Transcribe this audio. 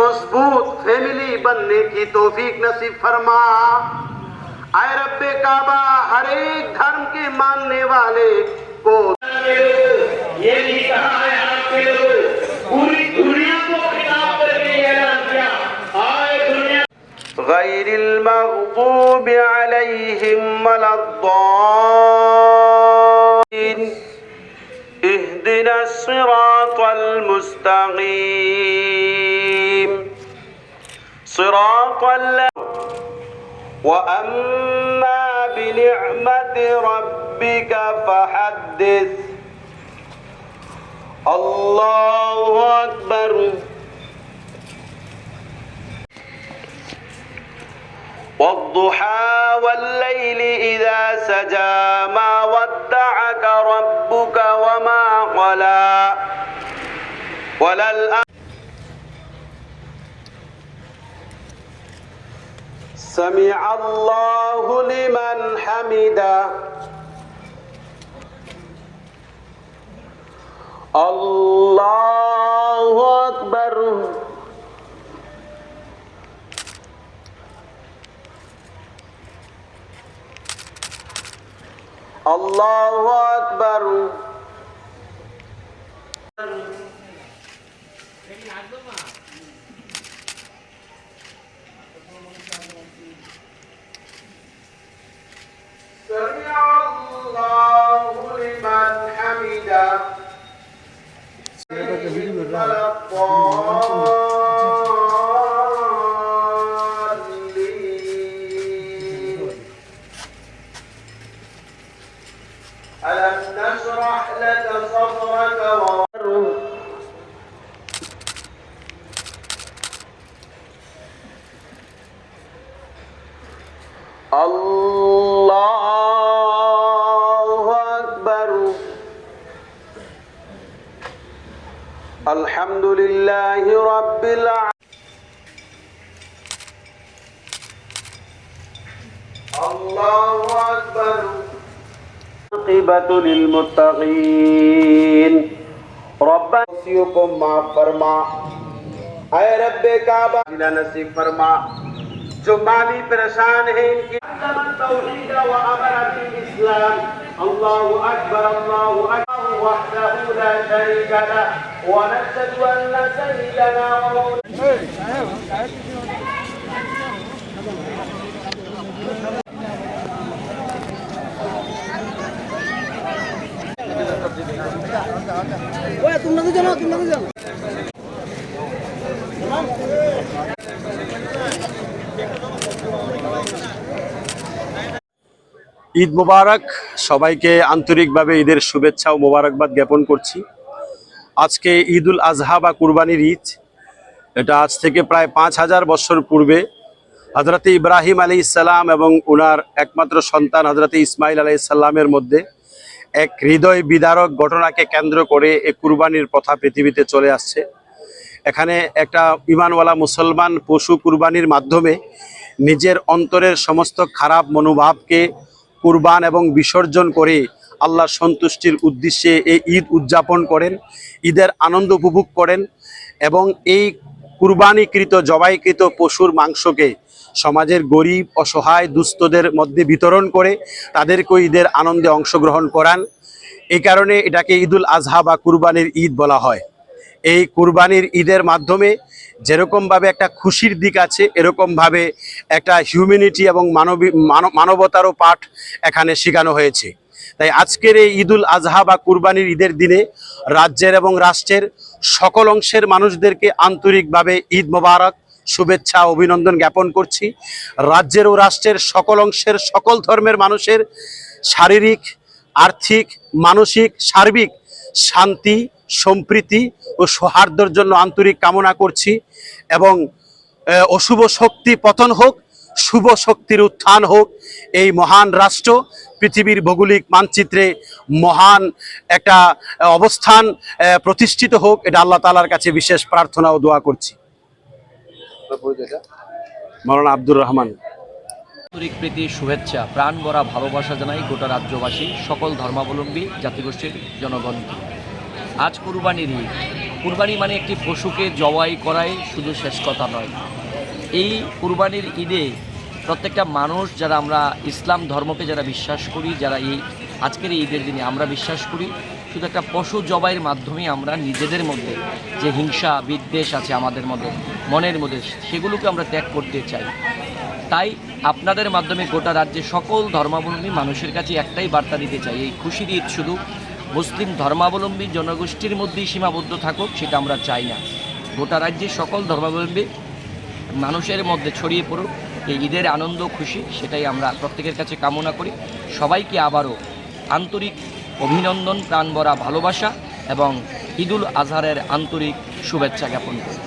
मज़बूत फैमिली बनने की तोफीक नसीब फरमा। आए रब्बे काबा हर एक धर्म के मानने वाले को। ये कहा है आपके पूरी दुनिया को खिताब करके ऐलान किया आए दुनिया غير المغضوب عليهم ولا الضالين اهدنا الصراط المستقيم. صراط الذين وأما بنعمة ربك فحدث. الله أكبر. والضحى والليل إذا سجى ما ودعك ربك وما قلى. وللآخرة سمع الله لمن حمده. الله আল্লাহ আকবর Thank you. الله أكبر الحمد لله رب العالمين الله أكبر عاقبة للمتقين رب نسيكم معاف فرما اے رب کعبہ نصیب فرما जो माली परेशान है इनकी तौहीद व अमर बिल इस्लाम अल्लाहु अकबर अल्लाहु अकबर वहदहु ला शरीक له ونشهد أن سيدنا ومولانا ঈদ মোবারক। সবাইকে আন্তরিকভাবে ঈদের শুভেচ্ছা ও মোবারকবাদ জ্ঞাপন করছি। আজকে ঈদুল আজহা বা কুরবানির ঈদ। এটা আজ থেকে প্রায় পাঁচ হাজার বছর পূর্বে হজরতে ইব্রাহিম আলী ইসাল্লাম এবং ওনার একমাত্র সন্তান হজরতে ইসমাইল আলী ইসাল্লামের মধ্যে এক হৃদয় বিদারক ঘটনাকে কেন্দ্র করে এ কুরবানির প্রথা পৃথিবীতে চলে আসছে। এখানে একটা ইমানওয়ালা মুসলমান পশু কুরবানির মাধ্যমে নিজের অন্তরের সমস্ত খারাপ মনোভাবকে কুরবান এবং বিসর্জন করে আল্লাহর সন্তুষ্টির উদ্দেশ্যে এই ঈদ উদযাপন করেন, ঈদের আনন্দ উপভোগ করেন এবং এই কুরবানিকৃত, জবাইকৃত পশুর মাংসকে সমাজের গরিব, অসহায় দুস্থদের মধ্যে বিতরণ করে তাদেরকে ঈদের আনন্দে অংশগ্রহণ করান। এই কারণে এটাকে ঈদুল আজহা বা কুরবানির ঈদ বলা হয়। এই কুরবানির ঈদের মাধ্যমে যেরকমভাবে একটা খুশির দিক আছে, এরকমভাবে একটা হিউম্যানিটি এবং মানবী, মানব- মানবতারও পাঠ এখানে শেখানো হয়েছে। তাই আজকের এই ঈদুল আজহা বা কুরবানির ঈদের দিনে রাজ্যের এবং রাষ্ট্রের সকল অংশের মানুষদেরকে আন্তরিকভাবে ঈদ মোবারক, শুভেচ্ছা, অভিনন্দন জ্ঞাপন করছি। রাজ্যের ও রাষ্ট্রের সকল অংশের সকল ধর্মের মানুষের শারীরিক, আর্থিক, মানসিক, সার্বিক শান্তি সম্প্রীতি ও সৌহার্দ্যর জন্য আন্তরিক কামনা করছি এবং অশুভ শক্তি পতন হোক, শুভ শক্তির উত্থান হোক, এই মহান রাষ্ট্র, পৃথিবীর ভৌগোলিক মানচিত্রে মহান একটা অবস্থান প্রতিষ্ঠিত হোক, এটা আল্লাহ তালার কাছে বিশেষ প্রার্থনা ও দোয়া করছি। মৌলানা আব্দুর রহমান। আন্তরিক প্রীতি, শুভেচ্ছা, প্রাণ ভরা ভালোবাসা জানাই গোটা রাজ্যবাসী, সকল ধর্মাবলম্বী জাতিগোষ্ঠীর জনগণকে। আজ কুরবানির ঈদ। কুরবানি মানে একটি পশুকে জবাই করাই শুধু শেষ কথা নয়। এই কুরবানির ঈদে প্রত্যেকটা মানুষ, যারা আমরা ইসলাম ধর্মকে যারা বিশ্বাস করি, যারা এই আজকের ঈদের দিনে আমরা বিশ্বাস করি, শুধু একটা পশু জবাইয়ের মাধ্যমে আমরা নিজেদের মধ্যে যে হিংসা, বিদ্বেষ আছে আমাদের মধ্যে, মনের মধ্যে, সেগুলোকে আমরা ত্যাগ করতে চাই। তাই আপনাদের মাধ্যমে গোটা রাজ্যে সকল ধর্মাবলম্বী মানুষের কাছে একটাই বার্তা দিতে চাই, এই খুশির ঈদ শুধু মুসলিম ধর্মাবলম্বী জনগোষ্ঠীর মধ্যেই সীমাবদ্ধ থাকুক, সেটা আমরা চাই না। গোটা রাজ্যে সকল ধর্মাবলম্বী মানুষের মধ্যে ছড়িয়ে পড়ুক, এই ঈদের আনন্দ, খুশি, সেটাই আমরা প্রত্যেকের কাছে কামনা করি। সবাইকে আবারও আন্তরিক অভিনন্দন, প্রাণ ভরা ভালোবাসা এবং ঈদুল আজহারের আন্তরিক শুভেচ্ছা জ্ঞাপন করি।